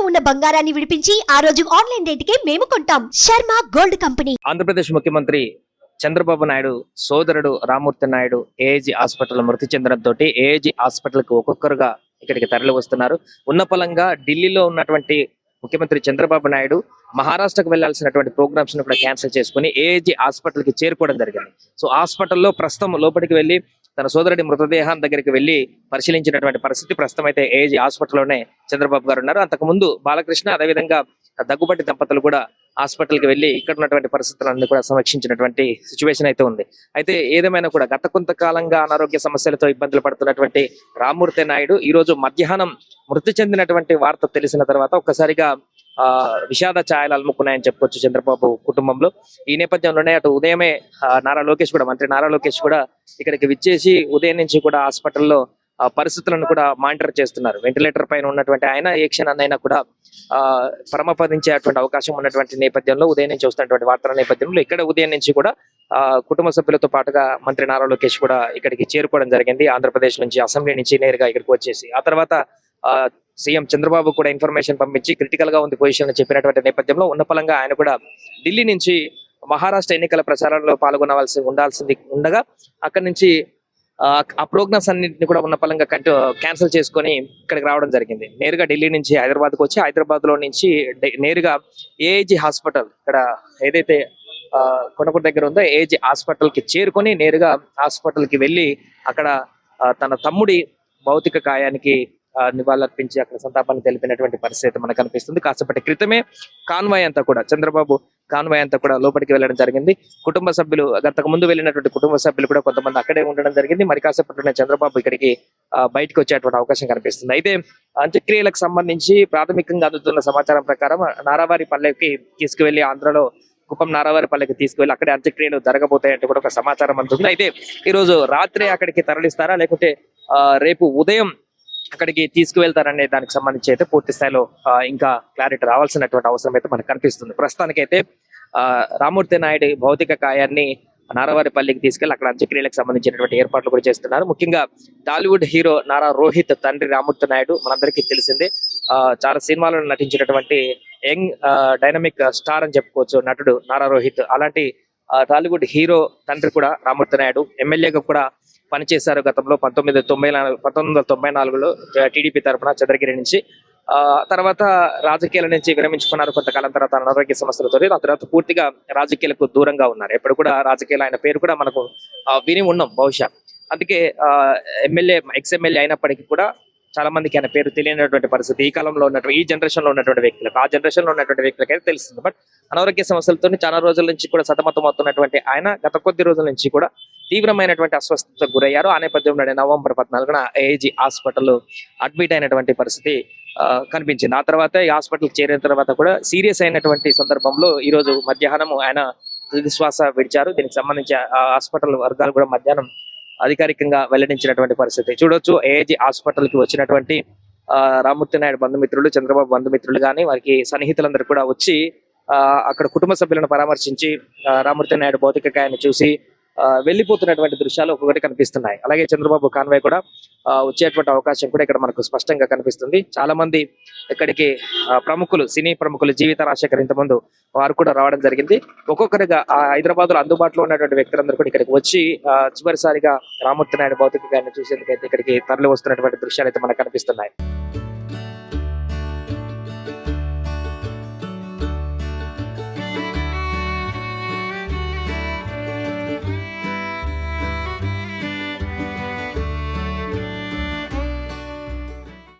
ఇంట్లో ఉన్న బంగారాన్ని విడిపించి ఆ రోజు ఆన్లైన్ రేటుకే మేము కొంటాం. Sharma gold company. ఆంధ్రప్రదేశ్ ముఖ్యమంత్రి చంద్రబాబు నాయుడు సోదరుడు రామూర్తి నాయుడు ఏఏజీ హాస్పిటల్ మృతి చెందడంతో ఏఏజీ హాస్పిటల్కి ఒక్కొక్కరుగా ఇక్కడికి తరలి వస్తున్నారు. ఉన్న పొలంగా ఢిల్లీలో ఉన్నటువంటి ముఖ్యమంత్రి చంద్రబాబు నాయుడు మహారాష్ట్రకు వెళ్ళాల్సినటువంటి ప్రోగ్రామ్స్ను కూడా క్యాన్సిల్ చేసుకుని ఏఏజీ హాస్పిటల్కి చేరుకోవడం జరిగింది. సో హాస్పిటల్లో ప్రస్తుతం లోపలికి వెళ్ళి తన సోదరుడి మృతదేహం దగ్గరికి వెళ్ళి పరిశీలించినటువంటి పరిస్థితి ప్రస్తుతం అయితే ఏఏజీ హాస్పిటల్లోనే చంద్రబాబు గారు ఉన్నారు. అంతకు ముందు బాలకృష్ణ అదేవిధంగా దగ్గుబట్టి దంపతులు కూడా హాస్పిటల్కి వెళ్ళి ఇక్కడ ఉన్నటువంటి పరిస్థితులన్నీ కూడా సమీక్షించినటువంటి సిచ్యువేషన్ అయితే ఉంది. అయితే ఏదేమైనా కూడా గత కొంతకాలంగా అనారోగ్య సమస్యలతో ఇబ్బందులు పడుతున్నటువంటి రామూర్తి నాయుడు ఈ రోజు మధ్యాహ్నం మృతి చెందినటువంటి వార్త తెలిసిన తర్వాత ఒక్కసారిగా విషాద ఛాయలు అలుముకున్నాయని చెప్పుకోవచ్చు చంద్రబాబు కుటుంబంలో. ఈ నేపథ్యంలోనే అటు ఉదయమే ఆ, నారా లోకేష్ కూడా మంత్రి నారా లోకేష్ కూడా ఇక్కడికి విచ్చేసి ఉదయం నుంచి కూడా హాస్పిటల్లో ఆ పరిస్థితులను కూడా మానిటర్ చేస్తున్నారు. వెంటిలేటర్ పైన ఉన్నటువంటి ఆయన ఏ క్షణాన్నైనా కూడా ఆ పరమపదించేటువంటి అవకాశం ఉన్నటువంటి నేపథ్యంలో ఉదయం నుంచి వస్తున్నటువంటి వార్తల నేపథ్యంలో ఇక్కడ ఉదయం నుంచి కూడా కుటుంబ సభ్యులతో పాటుగా మంత్రి నారా లోకేష్ కూడా ఇక్కడికి చేరుకోవడం జరిగింది. ఆంధ్రప్రదేశ్ నుంచి అసెంబ్లీ నుంచి నేరుగా ఇక్కడికి వచ్చేసి ఆ తర్వాత ఆ సీఎం చంద్రబాబు కూడా ఇన్ఫర్మేషన్ పంపించి క్రిటికల్గా ఉంది పొజిషన్ చెప్పినటువంటి నేపథ్యంలో ఉన్న పలంగా ఆయన కూడా ఢిల్లీ నుంచి మహారాష్ట్ర ఎన్నికల ప్రచారంలో పాల్గొనవలసి ఉండాల్సింది ఉండగా అక్కడి నుంచి ఆ, ఆ ప్రోగ్రామ్స్ అన్నింటిని కూడా ఉన్న పలంగా క్యాన్సిల్ చేసుకొని ఇక్కడికి రావడం జరిగింది. నేరుగా ఢిల్లీ నుంచి హైదరాబాద్కు వచ్చి హైదరాబాద్లో నుంచి నేరుగా ఏఐజీ హాస్పిటల్ ఇక్కడ ఏదైతే ఆ, దగ్గర ఉందో ఏఐజీ హాస్పిటల్కి చేరుకొని నేరుగా హాస్పిటల్కి వెళ్ళి అక్కడ తన తమ్ముడి భౌతిక కాయానికి నివాళులర్పించి అక్కడ సంతాపాన్ని తెలిపినటువంటి పరిస్థితి మనకు కనిపిస్తుంది కాసేపటి క్రితమే కాన్వాయ్ అంతా కూడా చంద్రబాబు కాన్వాయ్ అంతా కూడా లోపలికి వెళ్ళడం జరిగింది. కుటుంబ సభ్యులు గతకు ముందు వెళ్ళినటువంటి కుటుంబ సభ్యులు కూడా కొంతమంది అక్కడే ఉండడం జరిగింది. మరి కాసేపట్లోనే చంద్రబాబు ఇక్కడికి బయటకు వచ్చేటువంటి అవకాశం కనిపిస్తుంది. అయితే అంత్యక్రియలకు సంబంధించి ప్రాథమికంగా అందుతున్న సమాచారం ప్రకారం నారావారి పల్లెకి తీసుకువెళ్ళి ఆంధ్రలో కుప్పం నారావారి పల్లెకి తీసుకువెళ్ళి అక్కడే అంత్యక్రియలు జరగబోతాయంటే కూడా ఒక సమాచారం అందుతుంది. అయితే ఈ రోజు రాత్రి అక్కడికి తరలిస్తారా? లేకుంటే ఆ, రేపు ఉదయం అక్కడికి తీసుకువెళ్తారనే దానికి సంబంధించి అయితే పూర్తి స్థాయిలో ఇంకా క్లారిటీ రావాల్సినటువంటి అవసరం అయితే మనకు కనిపిస్తుంది. ప్రస్తుతానికైతే ఆ, రామూర్తి నాయుడు భౌతిక కాయాన్ని నారావారిపల్లికి తీసుకెళ్ళి అక్కడ అంత్యక్రియలకు సంబంధించినటువంటి ఏర్పాట్లు కూడా చేస్తున్నారు. ముఖ్యంగా టాలీవుడ్ హీరో నారా రోహిత్ తండ్రి రామూర్తి నాయుడు మనందరికీ తెలిసిందే. చాలా సినిమాలలో నటించినటువంటి యంగ్ డైనమిక్ స్టార్ అని చెప్పుకోవచ్చు నటుడు నారా రోహిత్. అలాంటి టాలీవుడ్ హీరో తండ్రి కూడా రామూర్తి నాయుడు. ఎమ్మెల్యేగా కూడా పనిచేశారు గతంలో పంతొమ్మిది తొంభై నాలుగు పంతొమ్మిది వందల తొంభై నాలుగులో టీడీపీ తరఫున చంద్రగిరి నుంచి. ఆ తర్వాత రాజకీయాల నుంచి విరమించుకున్నారు కొంతకాలం తర్వాత అనారోగ్య సమస్యలతో. ఆ తర్వాత పూర్తిగా రాజకీయాలకు దూరంగా ఉన్నారు. ఎప్పుడు కూడా రాజకీయాలు ఆయన పేరు కూడా మనకు విని ఉన్నాం బహుశా. అందుకే ఎమ్మెల్యే ఎక్స్ ఎమ్మెల్యే అయినప్పటికీ కూడా చాలా మందికి ఆయన పేరు తెలియనటువంటి పరిస్థితి. ఈ కాలంలో ఉన్నటువంటి ఈ జనరేషన్లో ఉన్నటువంటి వ్యక్తులకు ఆ జనరేషన్లో ఉన్నటువంటి వ్యక్తులకి అయితే తెలుస్తుంది. బట్ అనారోగ్య సమస్యలతో చాలా రోజుల నుంచి కూడా సతమతం అవుతున్నటువంటి ఆయన గత కొద్ది రోజుల నుంచి కూడా తీవ్రమైనటువంటి అస్వస్థతకు గురయ్యారు. ఆ నేపథ్యంలోనే నవంబర్ పద్నాలుగున ఏఐజీ హాస్పిటల్ అడ్మిట్ అయినటువంటి పరిస్థితి ఆ, కనిపించింది. ఆ తర్వాత ఈ హాస్పిటల్ చేరిన తర్వాత కూడా సీరియస్ అయినటువంటి సందర్భంలో ఈ రోజు మధ్యాహ్నం ఆయన తుది శ్వాస విడిచారు. దీనికి సంబంధించి హాస్పిటల్ వర్గాలు కూడా మధ్యాహ్నం అధికారికంగా వెల్లడించినటువంటి పరిస్థితి. చూడొచ్చు ఏఐజీ హాస్పిటల్కి వచ్చినటువంటి ఆ, రామూర్తి నాయుడు బంధుమిత్రులు చంద్రబాబు బంధుమిత్రులు కానీ వారికి సన్నిహితులందరూ కూడా వచ్చి ఆ, అక్కడ కుటుంబ సభ్యులను పరామర్శించి రామూర్తి నాయుడు భౌతిక కాయాన్ని చూసి వెళ్ళిపోతున్నటువంటి దృశ్యాలు ఒక్కొక్కటి కనిపిస్తున్నాయి. అలాగే చంద్రబాబు కాన్వాయ్ కూడా వచ్చేటువంటి అవకాశం కూడా ఇక్కడ మనకు స్పష్టంగా కనిపిస్తుంది. చాలా మంది ఇక్కడికి ప్రముఖులు సినీ ప్రముఖులు జీవిత రాజశేఖర్ ఇంతకుముందు వారు కూడా రావడం జరిగింది. ఒక్కొక్కరిగా హైదరాబాద్లో అందుబాటులో ఉన్నటువంటి వ్యక్తులందరూ కూడా ఇక్కడికి వచ్చి ఆ, చివరిసారిగా రామూర్తి నాయుడు భౌతిక గారిని చూసేందుకైతే ఇక్కడికి తరలి వస్తున్నటువంటి దృశ్యాలు అయితే మనకు కనిపిస్తున్నాయి.